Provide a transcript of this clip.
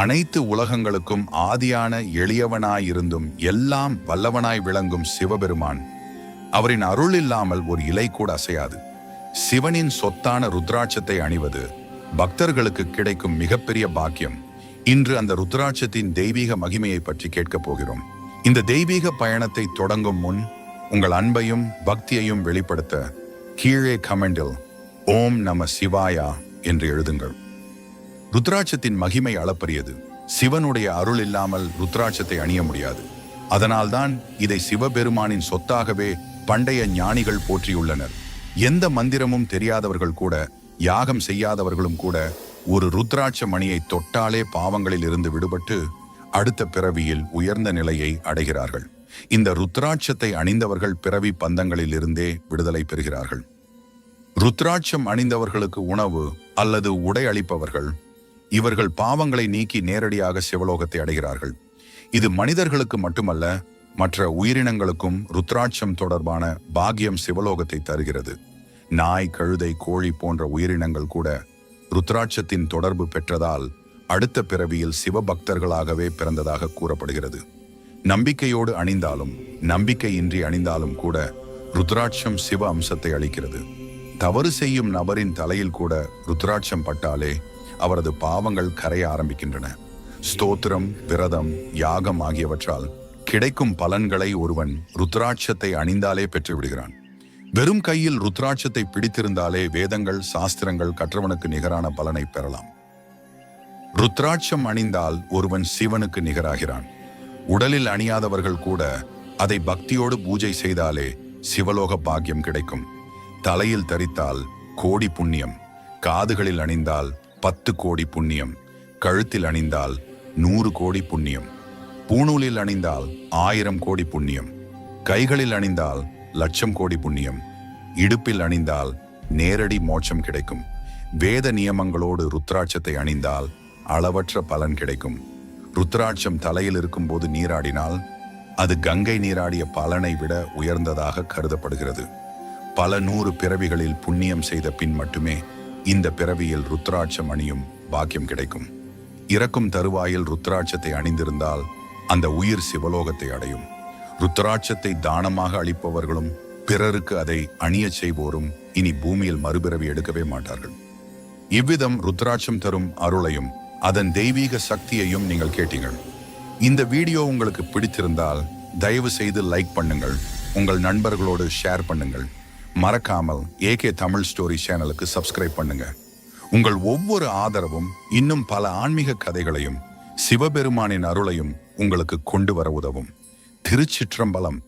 அனைத்து உலகங்களுக்கும் ஆதியான எளியவனாயிருந்தும் எல்லாம் வல்லவனாய் விளங்கும் சிவபெருமான். அவரின் அருள் இல்லாமல் ஒரு இலை கூட அசையாது. சிவனின் சொத்தான ருத்ராட்சத்தை அணிவது பக்தர்களுக்கு கிடைக்கும் மிகப்பெரிய பாக்கியம். இன்று அந்த ருத்ராட்சத்தின் தெய்வீக மகிமையை பற்றி கேட்கப் போகிறோம். இந்த தெய்வீக பயணத்தை தொடங்கும் முன் உங்கள் அன்பையும் பக்தியையும் வெளிப்படுத்த கீழே கமெண்டில் ஓம் நம சிவாயா என்று எழுதுங்கள். ருத்ராட்சத்தின் மகிமை அளப்பரியது. சிவனுடைய அருள் இல்லாமல் ருத்ராட்சத்தை அணிய முடியாது. அதனால்தான் இதை சிவபெருமானின் சொத்தாகவே பண்டைய ஞானிகள் போற்றியுள்ளனர். எந்த மந்திரமும் தெரியாதவர்கள் கூட யாகம் செய்யாதவர்களும் கூட ஒரு ருத்ராட்ச மணியை தொட்டாலே பாவங்களில் இருந்து விடுபட்டு அடுத்த பிறவியில் உயர்ந்த நிலையை அடைகிறார்கள். இந்த ருத்ராட்சத்தை அணிந்தவர்கள் பிறவி பந்தங்களில் இருந்தே விடுதலை பெறுகிறார்கள். ருத்ராட்சம் அணிந்தவர்களுக்கு உணவு அல்லது உடை அளிப்பவர்கள் இவர்கள் பாவங்களை நீக்கி நேரடியாக சிவலோகத்தை அடைகிறார்கள். இது மனிதர்களுக்கு மட்டுமல்ல மற்ற உயிரினங்களுக்கும் ருத்ராட்சம் தொடர்பான பாக்கியம் சிவலோகத்தை தருகிறது. நாய் கழுதை கோழி போன்ற உயிரினங்கள் கூட ருத்ராட்சத்தின் தொடர்பு பெற்றதால் அடுத்த பிறவியில் சிவபக்தர்களாகவே பிறந்ததாக கூறப்படுகிறது. நம்பிக்கையோடு அணிந்தாலும் நம்பிக்கையின்றி அணிந்தாலும் கூட ருத்ராட்சம் சிவ அம்சத்தை அளிக்கிறது. தவறு செய்யும் நபரின் தலையில் கூட ருத்ராட்சம் பட்டாலே அவரது பாவங்கள் கரைய ஆரம்பிக்கின்றன. ஸ்தோத்திரம் விரதம் யாகம் ஆகியவற்றால் கிடைக்கும் பலன்களை ஒருவன் ருத்ராட்சத்தை அணிந்தாலே பெற்று விடுகிறான் வெறும் கையில் ருத்ராட்சத்தை பிடித்திருந்தாலே வேதங்கள் சாஸ்திரங்கள் கற்றவனுக்கு நிகரான பலனை பெறலாம். ருத்ராட்சம் அணிந்தால் ஒருவன் சிவனுக்கு நிகராகிறான். உடலில் அணியாதவர்கள் கூட அதை பக்தியோடு பூஜை செய்தாலே சிவலோக பாக்கியம் கிடைக்கும். தலையில் தரித்தால் கோடி புண்ணியம். காதுகளில் அணிந்தால் பத்து கோடி புண்ணியம். கழுத்தில் அணிந்தால் நூறு கோடி புண்ணியம். பூணூலில் அணிந்தால் ஆயிரம் கோடி புண்ணியம். கைகளில் அணிந்தால் லட்சம் கோடி புண்ணியம். இடுப்பில் அணிந்தால் நேரடி மோட்சம் கிடைக்கும். வேத நியமங்களோடு ருத்ராட்சத்தை அணிந்தால் அளவற்ற பலன் கிடைக்கும். ருத்ராட்சம் தலையில் இருக்கும்போது நீராடினால் அது கங்கை நீராடிய பலனை விட உயர்ந்ததாக கருதப்படுகிறது. பல நூறு பிறவிகளில் புண்ணியம் செய்த பின் மட்டுமே இந்த பிறவியில் ருத்ராட்சம் அணியும் பாக்கியம் கிடைக்கும். இறக்கும் தருவாயில் ருத்ராட்சத்தை அணிந்திருந்தால் அந்த உயிர் சிவலோகத்தை அடையும். ருத்ராட்சத்தை தானமாக அளிப்பவர்களும் பிறருக்கு அதை அணியச் செய்வோரும் இனி பூமியில் மறுபிறவி எடுக்கவே மாட்டார்கள். இவ்விதம் ருத்ராட்சம் தரும் அருளையும் அதன் தெய்வீக சக்தியையும் நீங்கள் கேட்டீங்கள் இந்த வீடியோ உங்களுக்கு பிடித்திருந்தால் தயவு செய்து லைக் பண்ணுங்கள் உங்கள் நண்பர்களோடு ஷேர் பண்ணுங்கள். மறக்காமல் ஏகே தமிழ் ஸ்டோரி சேனலுக்கு சப்ஸ்கிரைப் பண்ணுங்க. உங்கள் ஒவ்வொரு ஆதரவும் இன்னும் பல ஆன்மீக கதைகளையும் சிவபெருமானின் அருளையும் உங்களுக்கு கொண்டு வர உதவும். திருச்சிற்றம்பலம்